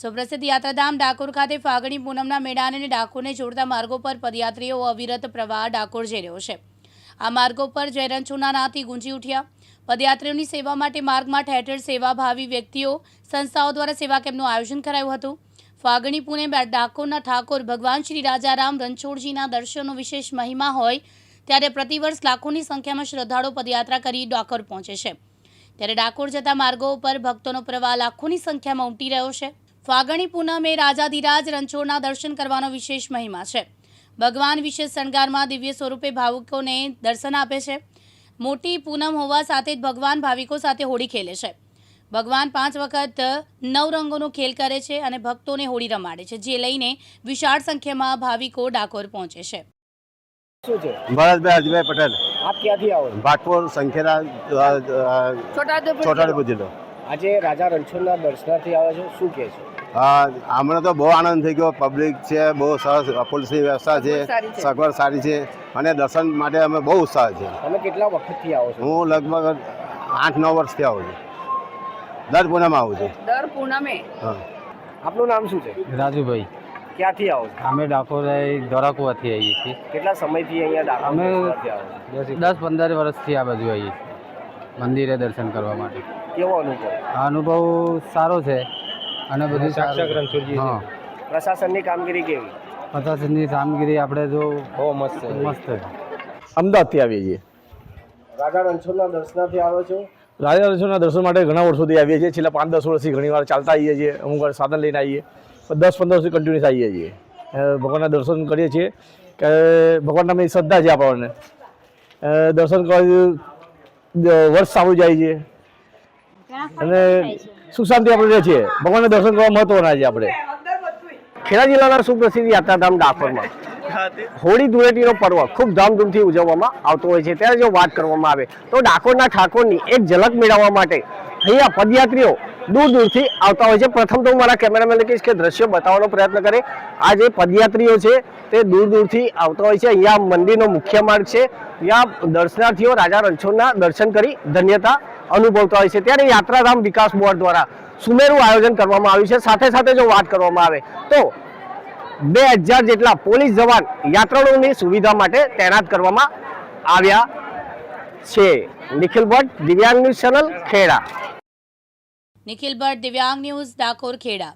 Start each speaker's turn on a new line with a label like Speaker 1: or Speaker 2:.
Speaker 1: સુપ્રસિદ્ધ યાત્રાધામ ડાકોર ખાતે ફાગણી પૂનમના મેળાને અને ડાકોરને જોડતા માર્ગો પર પદયાત્રીઓ અવિરત પ્રવાહ ડાકોર જઈ રહ્યો છે. આ માર્ગો પર જય રણછોડના નાથી ગુંજી ઉઠ્યા. પદયાત્રીઓની સેવા માટે માર્ગમાં ઠેર ઠેર સેવાભાવી વ્યક્તિઓ, સંસ્થાઓ દ્વારા સેવા કેમ્પનું આયોજન કરાયું હતું. ફાગણી પૂને ડાકોરના ઠાકોર ભગવાન શ્રી રાજારામ રણછોડજીના દર્શનનો વિશેષ મહિમા હોય, ત્યારે પ્રતિવર્ષ લાખોની સંખ્યામાં શ્રદ્ધાળુઓ પદયાત્રા કરી ડાકોર પહોંચે છે. ત્યારે ડાકોર જતા માર્ગો ઉપર ભક્તોનો પ્રવાહ લાખોની સંખ્યામાં ઉમટી રહ્યો છે. ફાગણી પૂનમે રાજાધિરાજ રણછોડના દર્શન કરવાનો વિશેષ મહિમા છે. ભગવાન વિશેષ શણગારમાં દિવ્ય સ્વરૂપે ભાવિકોને દર્શન આપે છે. મોટી પૂનમ હોવા સાથે જ ભગવાન ભાવિકો સાથે હોળી ખેલે છે. ભગવાન પાંચ વખત નવ રંગોનો ખેલ કરે છે અને ભક્તોને હોળી રમાડે છે જે લઈને વિશાળ સંખ્યામાં ભાવિકો ડાકોર પહોંચે છે.
Speaker 2: શું
Speaker 3: ભરતભાઈ હરજીભાઈ પટેલ.
Speaker 2: આપ ક્યાંથી આવો છો?
Speaker 3: ભાટપુર સંખેરા અ, અ, છોટાઉદેપુર જિલ્લો.
Speaker 2: આજે રાજા રણછોડના દર્શનાર્થી આવ્યા છો શું કહે છો?
Speaker 3: અ, હમણાં તો બહુ આનંદ થઈ ગયો. પબ્લિક છે બહુ સરસ પોલીસની વ્યવસ્થા છે. સગવડ સારી છે. અને દર્શન માટે અમે બહુ ઉત્સાહ છે.
Speaker 2: તમે કેટલા વખતથી આવો છો?
Speaker 3: હું લગભગ આઠ નવ વર્ષથી આવું છું. દર પૂનમ આવું છું.
Speaker 4: દર પૂનમે.
Speaker 3: હા.
Speaker 2: આપનું નામ શું છે?
Speaker 5: રાજુભાઈ.
Speaker 2: ક્યાંથી આવો છો?
Speaker 5: અમે ડાકોર ધોરાકુવાથી આવીએ છીએ.
Speaker 2: કેટલા સમયથી અહીંયા ડાકોર
Speaker 5: અમે- દસ પંદર વર્ષથી આ બાજુ આવીએ છીએ. મંદિરે દર્શન કરવા માટે.
Speaker 2: કેવો અનુભવ?
Speaker 5: આ અનુભવ સારો છે. અને બધું સારું છે. હા.
Speaker 2: પ્રશાસનની કામગીરી કેવી?
Speaker 5: પ્રશાસનની કામગીરી આપણે જો
Speaker 2: બહુ મસ્ત
Speaker 5: મસ્ત છે.
Speaker 6: અમદાવાદથી આવીએ છીએ.
Speaker 2: રાજા રણછોડના દર્શનાથી આવ્યો છો?
Speaker 6: રાજા રણછોડના દર્શન માટે ઘણા વર્ષોથી આવીએ છીએ. છેલ્લા પાંચ દસ વર્ષથી ઘણી વાર ચાલતા આવીએ છીએ. અમુક વાર સાધન લઈને આવીએ. દસ પંદર વર્ષથી કન્ટિન્યુઅસ આવીએ છીએ. ભગવાનના દર્શન કરીએ છીએ કે ભગવાનના મેં શ્રદ્ધા છે આપણને. દર્શન કરવા વર્ષ સારું જાય છે. અને સુખ શાંતિ આપણે રહે છે ભગવાનના દર્શન કરવા મહત્વના છે આપણે.
Speaker 2: ખેડા જિલ્લાના સુપ્રસિદ્ધ યાત્રાધામ ડાકોરમાં. હોળી ધૂળેટીનો પર્વ ખૂબ ધામધૂમથી ઉજવવામાં આવતો હોય છે. ત્યારે જો વાત કરવામાં આવે તો ડાકોરના ઠાકોરની એક ઝલક મેળવવા માટે અહીંયા પદયાત્રીઓ દૂર દૂરથી આવતા હોય છે. પ્રથમ તો હું મારા કેમેરામેન કહીશ કે દ્રશ્ય બતાવવાનો પ્રયત્ન કરે. આ જે પદયાત્રીઓ છે તે દૂર દૂરથી આવતા હોય છે. અહીંયા મંદિરનો મુખ્ય માર્ગ છે. અહીંયા દર્શનાર્થીઓ રાજા રણછોડના દર્શન કરી ધન્યતા અનુભવતા હોય છે. ત્યારે યાત્રાધામ વિકાસ બોર્ડ દ્વારા સુમેરું આયોજન કરવામાં આવ્યું છે. સાથે સાથે જો વાત કરવામાં આવે તો બે હજાર જેટલા પોલીસ જવાન યાત્રાળુઓની સુવિધા માટે તૈનાત કરવામાં આવ્યા છે. Nikhil Bhatt, Divyang news channel Kheda.
Speaker 1: Nikhil Bhatt, Divyang news, Dakor Kheda.